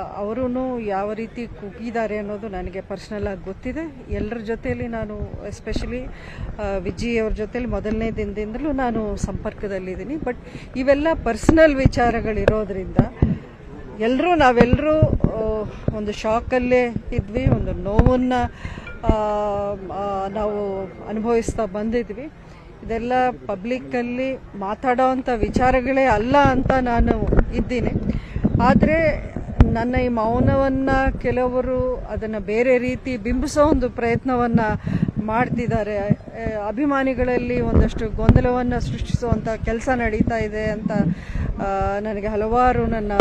ಅವರು ಯಾವ ರೀತಿ ಕುಗ್ಗಿದ್ದಾರೆ ಅನ್ನೋದು ನನಗೆ ಪರ್ಸ್ನಲ್ ಆಗಿ ಗೊತ್ತಿದೆ. ಎಲ್ಲರ ಜೊತೆಯಲ್ಲಿ ನಾನು ಎಸ್ಪೆಷಲಿ ವಿಜಿ ಅವ್ರ ಜೊತೆಲಿ ಮೊದಲನೇ ದಿನದಿಂದಲೂ ನಾನು ಸಂಪರ್ಕದಲ್ಲಿದ್ದೀನಿ. ಬಟ್ ಇವೆಲ್ಲ ಪರ್ಸ್ನಲ್ ವಿಚಾರಗಳಿರೋದ್ರಿಂದ ಎಲ್ಲರೂ ನಾವೆಲ್ಲರೂ ಒಂದು ಶಾಕಲ್ಲೇ ಇದ್ವಿ, ಒಂದು ನೋವನ್ನು ನಾವು ಅನುಭವಿಸ್ತಾ ಬಂದಿದ್ವಿ. ಇದೆಲ್ಲ ಪಬ್ಲಿಕ್ಕಲ್ಲಿ ಮಾತಾಡೋವಂಥ ವಿಚಾರಗಳೇ ಅಲ್ಲ ಅಂತ ನಾನು ಇದ್ದೀನಿ. ಆದರೆ ನನ್ನ ಈ ಮೌನವನ್ನು ಕೆಲವರು ಅದನ್ನು ಬೇರೆ ರೀತಿ ಬಿಂಬಿಸೋ ಒಂದು ಪ್ರಯತ್ನವನ್ನು ಮಾಡ್ತಿದ್ದಾರೆ. ಅಭಿಮಾನಿಗಳಲ್ಲಿ ಒಂದಷ್ಟು ಗೊಂದಲವನ್ನು ಸೃಷ್ಟಿಸುವಂಥ ಕೆಲಸ ನಡೀತಾ ಇದೆ ಅಂತ ನನಗೆ ಹಲವಾರು ನನ್ನ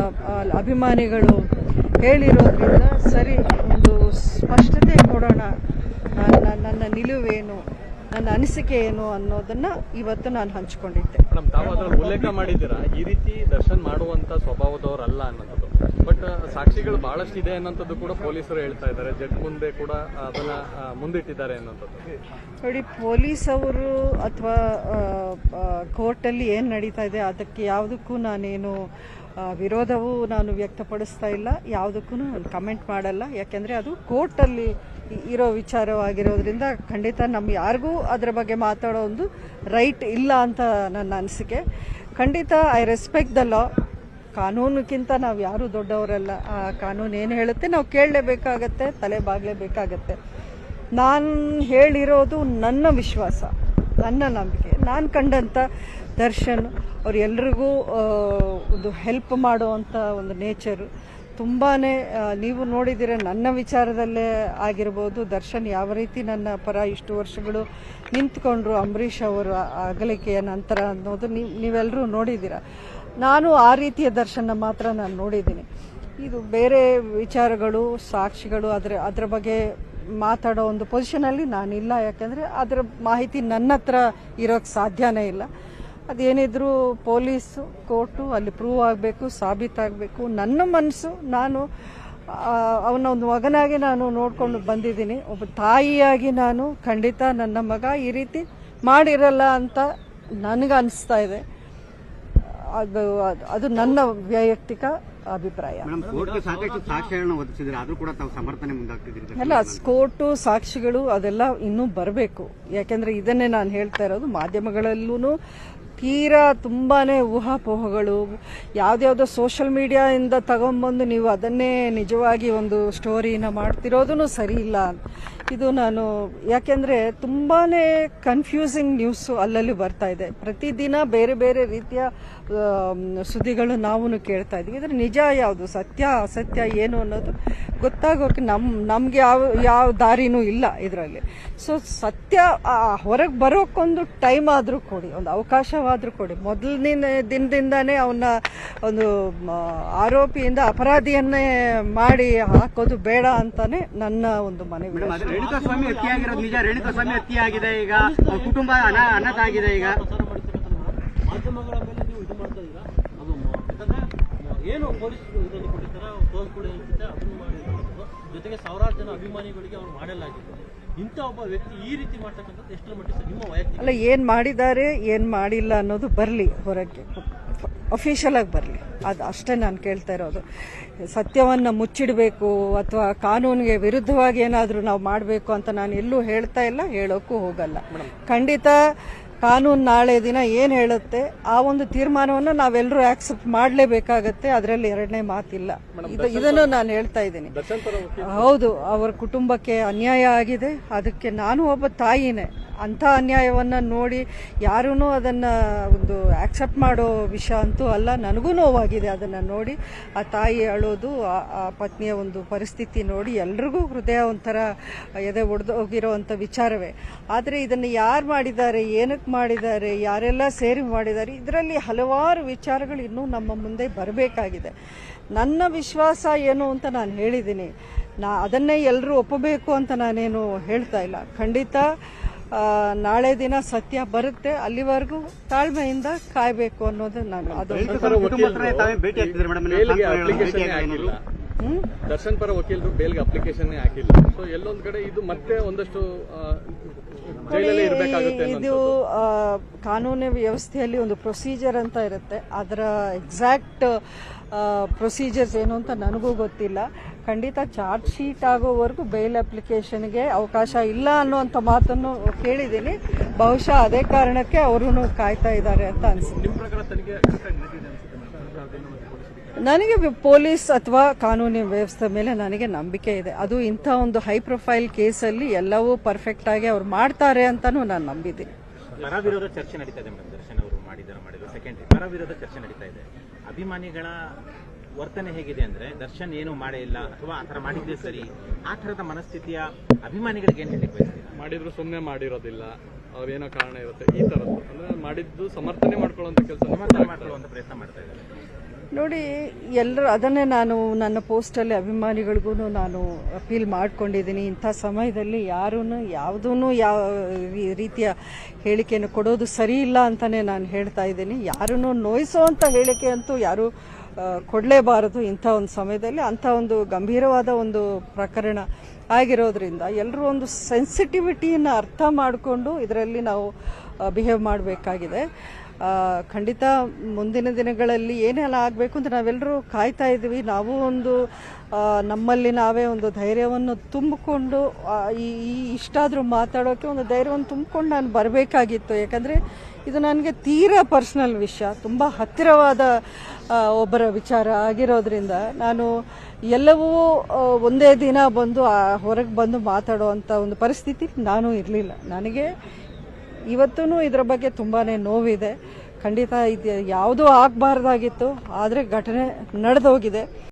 ಅಭಿಮಾನಿಗಳು ಹೇಳಿರೋದ್ರಿಂದ ಸರಿ, ಒಂದು ಸ್ಪಷ್ಟತೆ ಕೊಡೋಣ. ನನ್ನ ನನ್ನ ನಿಲುವೇನು, ನನ್ನ ಅನಿಸಿಕೆ ಏನು ಅನ್ನೋದನ್ನ ಇವತ್ತು ನಾನು ಹಂಚಿಕೊಂಡಿದ್ದೆ. ಉಲ್ಲೇಖ ಮಾಡಿದ್ದೀರಾ? ಈ ರೀತಿ ದರ್ಶನ್ ಮಾಡುವಂತ ಸ್ವಭಾವದವರಲ್ಲ ಅನ್ನೋದು. ಬಟ್ ಸಾಕ್ಷಿಗಳು ಬಹಳಷ್ಟು ಇದೆ ಅನ್ನೋಂಥದ್ದು ಕೂಡ ಪೊಲೀಸರು ಹೇಳ್ತಾ ಇದ್ದಾರೆ. ಜಡ್ ಮುಂದೆ ಕೂಡ ಅದನ್ನ ಮುಂದಿಟ್ಟಿದ್ದಾರೆ ಅನ್ನೋಂಥದ್ದು. ನೋಡಿ, ಪೊಲೀಸ್ ಅವರು ಅಥವಾ ಕೋರ್ಟಲ್ಲಿ ಏನು ನಡೀತಾ ಇದೆ, ಅದಕ್ಕೆ ಯಾವುದಕ್ಕೂ ನಾನೇನು ವಿರೋಧವು ನಾನು ವ್ಯಕ್ತಪಡಿಸ್ತಾ ಇಲ್ಲ. ಯಾವುದಕ್ಕೂ ನಾನು ಕಮೆಂಟ್ ಮಾಡಲ್ಲ. ಯಾಕೆಂದರೆ ಅದು ಕೋರ್ಟಲ್ಲಿ ಇರೋ ವಿಚಾರವಾಗಿರೋದ್ರಿಂದ ಖಂಡಿತ ನಮ್ಮ ಯಾರಿಗೂ ಅದರ ಬಗ್ಗೆ ಮಾತಾಡೋ ಒಂದು ರೈಟ್ ಇಲ್ಲ ಅಂತ ನನ್ನ ಅನಿಸಿಕೆ. ಖಂಡಿತ ಐ ರೆಸ್ಪೆಕ್ಟ್ ದ ಲಾ ಕಾನೂನಿಗಿಂತ ನಾವು ಯಾರೂ ದೊಡ್ಡವರಲ್ಲ. ಆ ಕಾನೂನು ಏನು ಹೇಳುತ್ತೆ ನಾವು ಕೇಳಲೇಬೇಕಾಗತ್ತೆ, ತಲೆ ಬಾಗಲೇಬೇಕಾಗತ್ತೆ ನಾನು ಹೇಳಿರೋದು ನನ್ನ ವಿಶ್ವಾಸ, ನನ್ನ ನಂಬಿಕೆ. ನಾನು ಕಂಡಂಥ ದರ್ಶನ್ ಅವರೆಲ್ರಿಗೂ ಒಂದು ಹೆಲ್ಪ್ ಮಾಡುವಂಥ ಒಂದು ನೇಚರು ತುಂಬಾ ನೀವು ನೋಡಿದ್ದೀರ ನನ್ನ ವಿಚಾರದಲ್ಲೇ ಆಗಿರ್ಬೋದು. ದರ್ಶನ್ ಯಾವ ರೀತಿ ನನ್ನ ಪರ ಇಷ್ಟು ವರ್ಷಗಳು ನಿಂತ್ಕೊಂಡ್ರು ಅಂಬರೀಷ್ ಅವರ ಅಗಲಿಕೆಯ ನಂತರ ಅನ್ನೋದು ನೀವು ನೀವೆಲ್ಲರೂ ನೋಡಿದ್ದೀರ ನಾನು ಆ ರೀತಿಯ ದರ್ಶನ ಮಾತ್ರ ನಾನು ನೋಡಿದ್ದೀನಿ. ಇದು ಬೇರೆ ವಿಚಾರಗಳು, ಸಾಕ್ಷಿಗಳು ಅದರ ಅದರ ಬಗ್ಗೆ ಮಾತಾಡೋ ಒಂದು ಪೊಸಿಷನಲ್ಲಿ ನಾನಿಲ್ಲ. ಯಾಕೆಂದರೆ ಅದರ ಮಾಹಿತಿ ನನ್ನ ಹತ್ರ ಇರೋಕ್ಕೆ ಸಾಧ್ಯನೇ ಇಲ್ಲ. ಅದೇನಿದ್ರು ಪೊಲೀಸು ಕೋರ್ಟು ಅಲ್ಲಿ ಪ್ರೂವ್ ಆಗಬೇಕು ಸಾಬೀತಾಗಬೇಕು. ನನ್ನ ಮನಸ್ಸು ನಾನು ಅವನ ಒಂದು ಮಗನಾಗಿ ನಾನು ನೋಡಿಕೊಂಡು ಬಂದಿದ್ದೀನಿ. ಒಬ್ಬ ತಾಯಿಯಾಗಿ ನಾನು ಖಂಡಿತ ನನ್ನ ಮಗ ಈ ರೀತಿ ಮಾಡಿರಲ್ಲ ಅಂತ ನನಗೆ ಅನಿಸ್ತಾ ಇದೆ. ಅದು ಅದು- ನನ್ನ ವೈಯಕ್ತಿಕ ಅಭಿಪ್ರಾಯ. ಎಲ್ಲ ಕೋರ್ಟು ಸಾಕ್ಷಿಗಳು ಅದೆಲ್ಲ ಇನ್ನೂ ಬರಬೇಕು. ಯಾಕೆಂದ್ರೆ ಇದನ್ನೇ ನಾನು ಹೇಳ್ತಾ ಇರೋದು ಮಾಧ್ಯಮಗಳಲ್ಲೂ ತೀರಾ ತುಂಬಾನೇ ಊಹಾಪೋಹಗಳು. ಯಾವುದ್ಯಾವುದೋ ಸೋಷಲ್ ಮೀಡಿಯಾಯಿಂದ ತಗೊಂಬಂದು ನೀವು ಅದನ್ನೇ ನಿಜವಾಗಿ ಒಂದು ಸ್ಟೋರಿನ ಮಾಡ್ತಿರೋದೂ ಸರಿ ಇಲ್ಲ. ಇದು ನಾನು, ಯಾಕೆಂದರೆ ತುಂಬಾ ಕನ್ಫ್ಯೂಸಿಂಗ್ ನ್ಯೂಸು ಅಲ್ಲಲ್ಲಿ ಬರ್ತಾ ಇದೆ. ಪ್ರತಿದಿನ ಬೇರೆ ಬೇರೆ ರೀತಿಯ ಸುದ್ದಿಗಳು ನಾವು ಕೇಳ್ತಾ ಇದ್ವಿ. ಇದ್ರ ನಿಜ ಯಾವುದು? ಸತ್ಯ, ಅಸತ್ಯ ಏನು ಅನ್ನೋದು ಗೊತ್ತಾಗೋಕೆ ನಮ್ಮ ನಮಗೆ ಯಾವ ಯಾವ ದಾರಿನೂ ಇಲ್ಲ ಇದರಲ್ಲಿ. ಸೊ ಸತ್ಯ ಹೊರಗೆ ಬರೋಕ್ಕೊಂದು ಟೈಮ್ ಆದರೂ ಕೊಡಿ. ಒಂದು ಅವಕಾಶವಾದರೂ ಕೊಡಿ. ಮೊದಲನೇ ದಿನದಿಂದಾನೇ ಅವನ್ನ ಒಂದು ಆರೋಪಿಯಿಂದ ಅಪರಾಧಿಯನ್ನೇ ಮಾಡಿ ಹಾಕೋದು ಬೇಡ ಅಂತಾನೆ ನನ್ನ ಒಂದು ಮನವಿ. ಮೇಡಮ್, ಅದು ರೇಣುಕಾ ಸ್ವಾಮಿ ನಿಜ. ಸ್ವಾಮಿ ಈಗ. ಕುಟುಂಬ ಅನಾಥ ಅನ್ನತಾಗಿದೆ ಈಗ. ಮಾಧ್ಯಮಗಳ ಮೇಲೆ ನೀವು ಇದು ಮಾಡ್ತಾ ಇದ್ದೀರಾ? ಅದು ಯಾಕಂದ್ರೆ ಏನು ಪೊಲೀಸ್ ಇದನ್ನು ಕೊಟ್ಟಿರ್ತಾರೆ ಕೊಡಿ ಅನ್ಸುತ್ತೆ ಅದನ್ನು ಮಾಡಿರೋದು. ಜೊತೆಗೆ ಸಾವಿರಾರು ಜನ ಅಭಿಮಾನಿಗಳಿಗೆ ಅವ್ರು ಮಾಡಲಾಗಿದೆ ಇಂಥ ಒಬ್ಬ ವ್ಯಕ್ತಿ ಈ ರೀತಿ ಮಾಡ್ತಕ್ಕಂಥದ್ದು ಎಷ್ಟರ ಮಟ್ಟಿಗೆ ಸರ್ ನಿಮ್ಮ ವೈಯಕ್ತಿಕ ಅಲ್ಲ ಏನು ಮಾಡಿದ್ದಾರೆ ಏನು ಮಾಡಿಲ್ಲ ಅನ್ನೋದು ಬರಲಿ ಹೊರಗೆ. ಅಫಿಷಿಯಲ್ ಆಗಿ ಬರಲಿ. ಅದು ಅಷ್ಟೇ ನಾನು ಕೇಳ್ತಾ ಇರೋದು. ಸತ್ಯವನ್ನು ಮುಚ್ಚಿಡಬೇಕು ಅಥವಾ ಕಾನೂನಿಗೆ ವಿರುದ್ಧವಾಗಿ ಏನಾದರೂ ನಾವು ಮಾಡಬೇಕು ಅಂತ ನಾನು ಎಲ್ಲೂ ಹೇಳ್ತಾ ಇಲ್ಲ ಹೇಳೋಕ್ಕೂ ಹೋಗಲ್ಲ. ಖಂಡಿತ ಕಾನೂನು ನಾಳೆ ದಿನ ಏನು ಹೇಳುತ್ತೆ ಆ ಒಂದು ತೀರ್ಮಾನವನ್ನು ನಾವೆಲ್ಲರೂ ಆಕ್ಸೆಪ್ಟ್ ಮಾಡಲೇಬೇಕಾಗತ್ತೆ. ಅದರಲ್ಲಿ ಎರಡನೇ ಮಾತಿಲ್ಲ. ಇದು ಇದನ್ನು ನಾನು ಹೇಳ್ತಾ ಇದ್ದೀನಿ. ಹೌದು ಅವರ ಕುಟುಂಬಕ್ಕೆ ಅನ್ಯಾಯ ಆಗಿದೆ. ಅದಕ್ಕೆ ನಾನು ಒಬ್ಬ ತಾಯಿನೇ. ಅಂಥ ಅನ್ಯಾಯವನ್ನು ನೋಡಿ ಯಾರೂ ಅದನ್ನು ಒಂದು ಆಕ್ಸೆಪ್ಟ್ ಮಾಡೋ ವಿಷಯ ಅಂತೂ ಅಲ್ಲ, ನನಗೂ ನೋವಾಗಿದೆ ಅದನ್ನು ನೋಡಿ. ಆ ತಾಯಿ ಅಳೋದು, ಆ- ಪತ್ನಿಯ ಒಂದು ಪರಿಸ್ಥಿತಿ ನೋಡಿ ಎಲ್ರಿಗೂ ಹೃದಯ ಒಂಥರ ಎದೆ ಒಡೆದೋಗಿರೋವಂಥ ವಿಚಾರವೇ. ಆದರೆ ಇದನ್ನು ಯಾರು ಮಾಡಿದ್ದಾರೆ ಏನಕ್ಕೆ ಮಾಡಿದ್ದಾರೆ, ಯಾರೆಲ್ಲ ಸೇರಿ ಮಾಡಿದ್ದಾರೆ, ಇದರಲ್ಲಿ ಹಲವಾರು ವಿಚಾರಗಳು ಇನ್ನೂ ನಮ್ಮ ಮುಂದೆ ಬರಬೇಕಾಗಿದೆ. ನನ್ನ ವಿಶ್ವಾಸ ಏನು ಅಂತ ನಾನು ಹೇಳಿದ್ದೀನಿ. ನಾ ಅದನ್ನೇ ಎಲ್ಲರೂ ಒಪ್ಪಬೇಕು ಅಂತ ನಾನೇನು ಹೇಳ್ತಾ ಇಲ್ಲ. ಖಂಡಿತ ನಾಳೆ ದಿನ ಸತ್ಯ ಬರುತ್ತೆ ಅಲ್ಲಿವರೆಗೂ ತಾಳ್ಮೆಯಿಂದ ಕಾಯಬೇಕು ಅನ್ನೋದು ನಾನು ಅದು ದರ್ಶನ್ ಪರ ವಕೀಲರು ಬೇಲ್ಗೆ ಅಪ್ಲಿಕೇಶನ್ ಹಾಕಿಲ್ಲ. ಸೊ ಎಲ್ಲೊಂದ್ ಕಡೆ ಇದು ಮತ್ತೆ ಒಂದಷ್ಟು ಇದು ಕಾನೂನು ವ್ಯವಸ್ಥೆಯಲ್ಲಿ ಒಂದು ಪ್ರೊಸೀಜರ್ ಅಂತ ಇರುತ್ತೆ. ಅದರ ಎಕ್ಸಾಕ್ಟ್ ಪ್ರೊಸೀಜರ್ಸ್ ಏನು ಅಂತ ನನಗೂ ಗೊತ್ತಿಲ್ಲ. ಖಂಡಿತ ಚಾರ್ಜ್ ಶೀಟ್ ಆಗೋವರೆಗೂ ಬೇಲ್ ಅಪ್ಲಿಕೇಶನ್ಗೆ ಅವಕಾಶ ಇಲ್ಲ ಅನ್ನುವಂಥ ಮಾತನ್ನು ಕೇಳಿದ್ದೀನಿ. ಬಹುಶಃ ಅದೇ ಕಾರಣಕ್ಕೆ ಅವರು ಕಾಯ್ತಾ ಇದ್ದಾರೆ ಅಂತ ಅನ್ಸುತ್ತೆ. ನನಗೆ ಪೊಲೀಸ್ ಅಥವಾ ಕಾನೂನಿನ ವ್ಯವಸ್ಥೆ ಮೇಲೆ ನನಗೆ ನಂಬಿಕೆ ಇದೆ. ಅದು ಇಂಥ ಒಂದು ಹೈ ಪ್ರೊಫೈಲ್ ಕೇಸಲ್ಲಿ ಎಲ್ಲವೂ ಪರ್ಫೆಕ್ಟ್ ಆಗಿ ಅವ್ರು ಮಾಡ್ತಾರೆ ಅಂತಾನೂ ನಾನು ನಂಬಿದ್ದೀನಿ. ಪರವಿರೋಧ ಚರ್ಚೆ ನಡೀತಾ ಇದೆ ಮೇಡಮ್. ದರ್ಶನ್ ಅವರು ಮಾಡಿದ್ದಾರೆ ಮಾಡಿದ್ರು. ಸೆಕೆಂಡ್ ಪರವಿರೋಧ ಚರ್ಚೆ ನಡೀತಾ ಇದೆ. ಅಭಿಮಾನಿಗಳ ವರ್ತನೆ ಹೇಗಿದೆ ಅಂದ್ರೆ ದರ್ಶನ್ ಏನು ಮಾಡೇ ಇಲ್ಲ ಅಥವಾ ಆ ಥರ ಮಾಡಿದ್ದೆ ಸರಿ ಆ ಥರದ ಮನಸ್ಥಿತಿಯ ಅಭಿಮಾನಿಗಳಿಗೆ ಏನು ಹೇಳಿಕ್ ಬಯಸ್ತೀರಾ? ಮಾಡಿದ್ರು ಸುಮ್ಮನೆ ಮಾಡಿರೋದಿಲ್ಲ ಅವ್ರೇನೋ ಕಾರಣ ಇರುತ್ತೆ ಈ ಥರದ್ದು. ಅಂದ್ರೆ ಮಾಡಿದ್ದು ಸಮರ್ಥನೆ ಮಾಡ್ಕೊಳ್ಳೋಂಥ ಕೆಲಸ ಸಮರ್ಥನೆ ಮಾಡ್ಕೊಳ್ಳುವಂಥ ಪ್ರಯತ್ನ ಮಾಡ್ತಾ ಇದ್ದಾರೆ. ನೋಡಿ ಎಲ್ಲರೂ ಅದನ್ನೇ ನಾನು ನನ್ನ ಪೋಸ್ಟಲ್ಲಿ ಅಭಿಮಾನಿಗಳಿಗೂ ನಾನು ಅಪೀಲ್ ಮಾಡ್ಕೊಂಡಿದ್ದೀನಿ. ಇಂಥ ಸಮಯದಲ್ಲಿ ಯಾರೂ ಯಾವುದೂ ಯಾವ ರೀತಿಯ ಹೇಳಿಕೆಯನ್ನು ಕೊಡೋದು ಸರಿ ಇಲ್ಲ ಅಂತಲೇ ನಾನು ಹೇಳ್ತಾ ಇದ್ದೀನಿ. ಯಾರನ್ನು ಅಂತ ಹೇಳಿಕೆ ಅಂತೂ ಯಾರೂ ಕೊಡಲೇಬಾರದು ಇಂಥ ಒಂದು ಸಮಯದಲ್ಲಿ ಅಂಥ ಒಂದು ಗಂಭೀರವಾದ ಒಂದು ಪ್ರಕರಣ ಆಗಿರೋದ್ರಿಂದ ಎಲ್ಲರೂ ಒಂದು ಸೆನ್ಸಿಟಿವಿಟಿಯನ್ನು ಅರ್ಥ ಮಾಡಿಕೊಂಡು ಇದರಲ್ಲಿ ನಾವು ಬಿಹೇವ್ ಮಾಡಬೇಕಾಗಿದೆ. ಖಂಡಿತ ಮುಂದಿನ ದಿನಗಳಲ್ಲಿ ಏನೆಲ್ಲ ಆಗಬೇಕು ಅಂತ ನಾವೆಲ್ಲರೂ ಕಾಯ್ತಾ ಇದ್ದೀವಿ. ನಾವು ಒಂದು ನಮ್ಮಲ್ಲಿ ನಾವೇ ಒಂದು ಧೈರ್ಯವನ್ನು ತುಂಬಿಕೊಂಡು ಈ ಇಷ್ಟಾದರೂ ಮಾತಾಡೋಕ್ಕೆ ಒಂದು ಧೈರ್ಯವನ್ನು ತುಂಬಿಕೊಂಡು ನಾನು ಬರಬೇಕಾಗಿತ್ತು. ಯಾಕಂದರೆ ಇದು ನನಗೆ ತೀರಾ ಪರ್ಸ್ನಲ್ ವಿಷಯ, ತುಂಬ ಹತ್ತಿರವಾದ ಒಬ್ಬರ ವಿಚಾರ ಆಗಿರೋದ್ರಿಂದ ನಾನು ಎಲ್ಲವೂ ಒಂದೇ ದಿನ ಬಂದು ಹೊರಗೆ ಬಂದು ಮಾತಾಡುವಂಥ ಒಂದು ಪರಿಸ್ಥಿತಿ ನಾನು ಇರಲಿಲ್ಲ. ನನಗೆ ಇವತ್ತೂ ಇದರ ಬಗ್ಗೆ ತುಂಬಾ ನೋವಿದೆ. ಖಂಡಿತ ಇದು ಯಾವುದೂ ಆಗಬಾರ್ದಾಗಿತ್ತು ಆದರೆ ಘಟನೆ ನಡೆದೋಗಿದೆ.